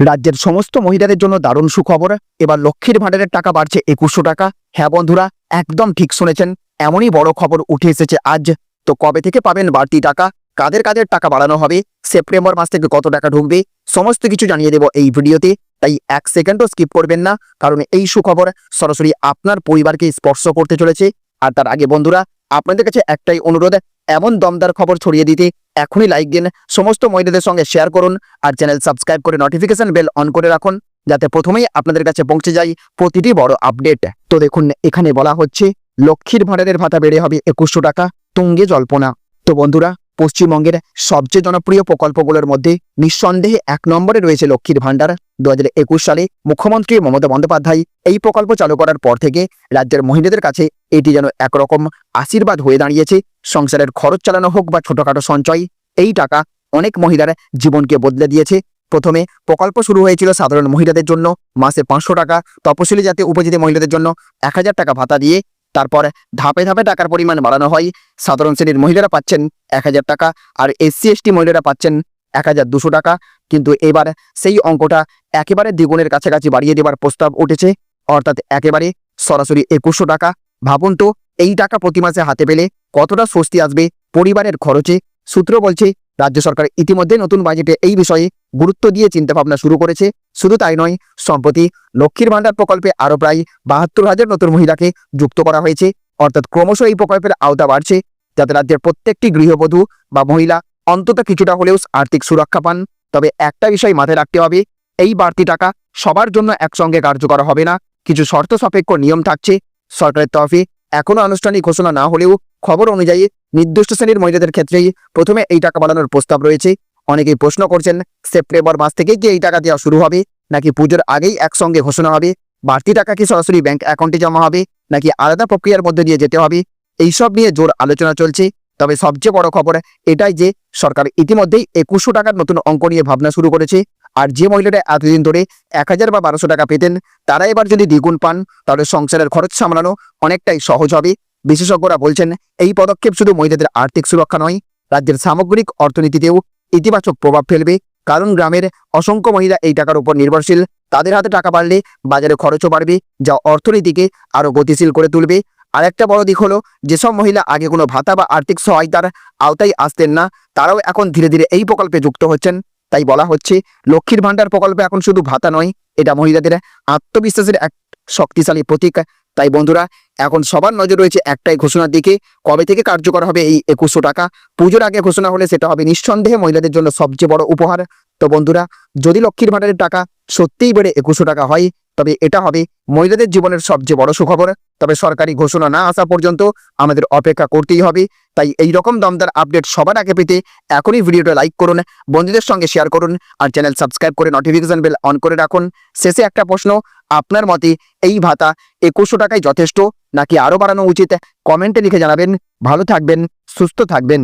রাজ্যের সমস্ত মহিলাদের জন্য দারুণ সুখবর। এবার লক্ষ্মীর ভাণ্ডারের টাকা বাড়ছে একুশশো টাকা। হ্যাঁ বন্ধুরা, একদম ঠিক শুনেছেন, এমনই বড় খবর উঠে এসেছে আজ। তো কবে থেকে পাবেন বাড়তি টাকা? কাদের কাদের টাকা বাড়ানো হবে? সেপ্টেম্বর মাস থেকে কত টাকা ঢুকবে? সমস্ত কিছু জানিয়ে দেব এই ভিডিওতে। তাই এক সেকেন্ডও স্কিপ করবেন না, কারণ এই সুখবর সরাসরি আপনার পরিবারকে স্পর্শ করতে চলেছে। আর তার আগে বন্ধুরা, আপনাদের কাছে একটাই অনুরোধ এমন দমদার খবর ছড়িয়ে দিতে এখনই লাইক দিন। সমস্ত মহিলাদের সঙ্গে শেয়ার করুন আর চ্যানেল সাবস্ক্রাইব করে নোটিফিকেশন বেল অন করে রাখুন, যাতে প্রথমেই আপনাদের কাছে পৌঁছে যায় প্রতিটি বড় আপডেট তো দেখুন, এখানে বলা হচ্ছে, লক্ষ্মীর ভাণ্ডারের ভাতা বেড়ে হবে একুশশো টাকা, তুঙ্গে জল্পনা। তো বন্ধুরা পশ্চিমবঙ্গের সবচেয়ে জনপ্রিয় প্রকল্পগুলোর মধ্যে নিঃসন্দেহে এক নম্বরে রয়েছে লক্ষ্মীর ভাণ্ডার। দু হাজার একুশ সালে মুখ্যমন্ত্রী মমতা বন্দ্যোপাধ্যায় এই প্রকল্প চালু করার পর থেকে রাজ্যের মহিলাদের কাছে এটি যেন একরকম আশীর্বাদ হয়ে দাঁড়িয়েছে। সংসারের খরচ চালানো হোক বা ছোটখাটো সঞ্চয়, এই টাকা অনেক মহিলার জীবনকে বদলে দিয়েছে। প্রথমে প্রকল্প শুরু হয়েছিল সাধারণ মহিলাদের জন্য। মাসে পাঁচশো টাকা তপশিলি জাতীয় উপজাতি মহিলাদের জন্য এক হাজার টাকা ভাতা দিয়ে তারপর ধাপে ধাপে টাকার পরিমাণ বাড়ানো হয়। সাধারণ শ্রেণির মহিলারা পাচ্ছেন এক হাজার টাকা আর এসসি এসটি মহিলারা পাচ্ছেন এক টাকা। কিন্তু এবার সেই অঙ্কটা একেবারে দ্বিগুণের কাছাকাছি বাড়িয়ে দেওয়ার প্রস্তাব উঠেছে। অর্থাৎ একেবারে সরাসরি একুশশো টাকা। ভাবুন তো, এই টাকা প্রতি মাসে হাতে পেলে কতটা স্বস্তি আসবে পরিবারের খরচে? সূত্র বলছে রাজ্য সরকার ইতিমধ্যে নতুন বাজেটে এই বিষয়ে গুরুত্ব দিয়ে চিন্তাভাবনা শুরু করেছে। শুধু তাই নয়, সম্প্রতি লক্ষ্মীর ভাণ্ডার প্রকল্পে আরও প্রায় বাহাত্তর হাজার নতুন মহিলাকে যুক্ত করা হয়েছে। অর্থাৎ ক্রমশ এই প্রকল্পের আওতা বাড়ছে, যাতে রাজ্যের প্রত্যেকটি গৃহবধূ বা মহিলা অন্তত কিছুটা হলেও আর্থিক সুরক্ষা পান। তবে একটা বিষয় মাথায় রাখতে হবে, এই বাড়তি টাকা সবার জন্য একসঙ্গে কার্যকর হবে না। কিছু শর্ত সাপেক্ষ নিয়ম থাকছে। সরকারের তরফে এখনও আনুষ্ঠানিক ঘোষণা না হলেও খবর অনুযায়ী নির্দিষ্ট শ্রেণির মহিলাদের ক্ষেত্রেই প্রথমে এই টাকা বাড়ানোর প্রস্তাব রয়েছে। অনেকেই প্রশ্ন করছেন, সেপ্টেম্বর মাস থেকে কি এই টাকা দেওয়া শুরু হবে? নাকি পুজোর আগেই একসঙ্গে ঘোষণা হবে? বাড়তি টাকা কি সরাসরি ব্যাংক অ্যাকাউন্টে জমা হবে? নাকি আলাদা প্রক্রিয়ার মধ্যে দিয়ে যেতে হবে? এইসব নিয়ে জোর আলোচনা চলছে। তবে সবচেয়ে বড় খবর এটাই যে, সরকার ইতিমধ্যেই একুশশো টাকার নতুন অঙ্ক নিয়ে ভাবনা শুরু করেছে। আর যে মহিলারা এতদিন ধরে এক হাজার বা বারোশো টাকা পেতেন, তারা এবার যদি দ্বিগুণ পান, তাহলে সংসারের খরচ সামলানো অনেকটাই সহজ হবে। বিশেষজ্ঞরা বলছেন, এই পদক্ষেপ শুধু মহিলাদের আর্থিক সুরক্ষা নয়, রাজ্যের সামগ্রিক অর্থনীতিতেও ইতিবাচক প্রভাব ফেলবে। কারণ গ্রামের অসংখ্য মহিলা এই টাকার উপর নির্ভরশীল। তাদের হাতে টাকা বাড়লে বাজারে খরচও বাড়বে, যা অর্থনীতিকে আরও গতিশীল করে তুলবে। আরেকটা বড় দিক হলো, যেসব মহিলা আগে কোনো ভাতা বা আর্থিক সহায়তার আওতায় আসতেন না, তারাও এখন ধীরে ধীরে এই প্রকল্পে যুক্ত হচ্ছেন। তাই বলা হচ্ছে, লক্ষ্মীর ভাণ্ডার প্রকল্পে এখন শুধু ভাতা নয়, এটা মহিলাদের আত্মবিশ্বাসের এক শক্তিশালী প্রতীক। তাই বন্ধুরা এখন সবার নজর রয়েছে একটাই ঘোষণার দিকে। কবে থেকে কার্যকর হবে এই একুশশো টাকা? পুজোর আগে ঘোষণা হলে সেটা হবে নিঃসন্দেহে মহিলাদের জন্য সবচেয়ে বড় উপহার। তো বন্ধুরা, যদি লক্ষ্মীর ভাণ্ডারের টাকা সত্যিই বেড়ে একুশশো টাকা হয় তবে এটা হবে মহিলাদের জীবনের সবচেয়ে বড় সুখবর। তবে সরকারি ঘোষণা না আসা পর্যন্ত আমাদের অপেক্ষা করতেই হবে। তাই এই রকম দমদার আপডেট সবার আগে পেতে এখনই ভিডিওটা লাইক করুন, বন্ধুদের সঙ্গে শেয়ার করুন আর চ্যানেল সাবস্ক্রাইব করে নোটিফিকেশন বেল অন করে রাখুন। শেষে একটা প্রশ্ন, আপনার মতে এই ভাতা একুশশো টাকায় যথেষ্ট নাকি আরও বাড়ানো উচিত? কমেন্টে লিখে জানাবেন। ভালো থাকবেন, সুস্থ থাকবেন।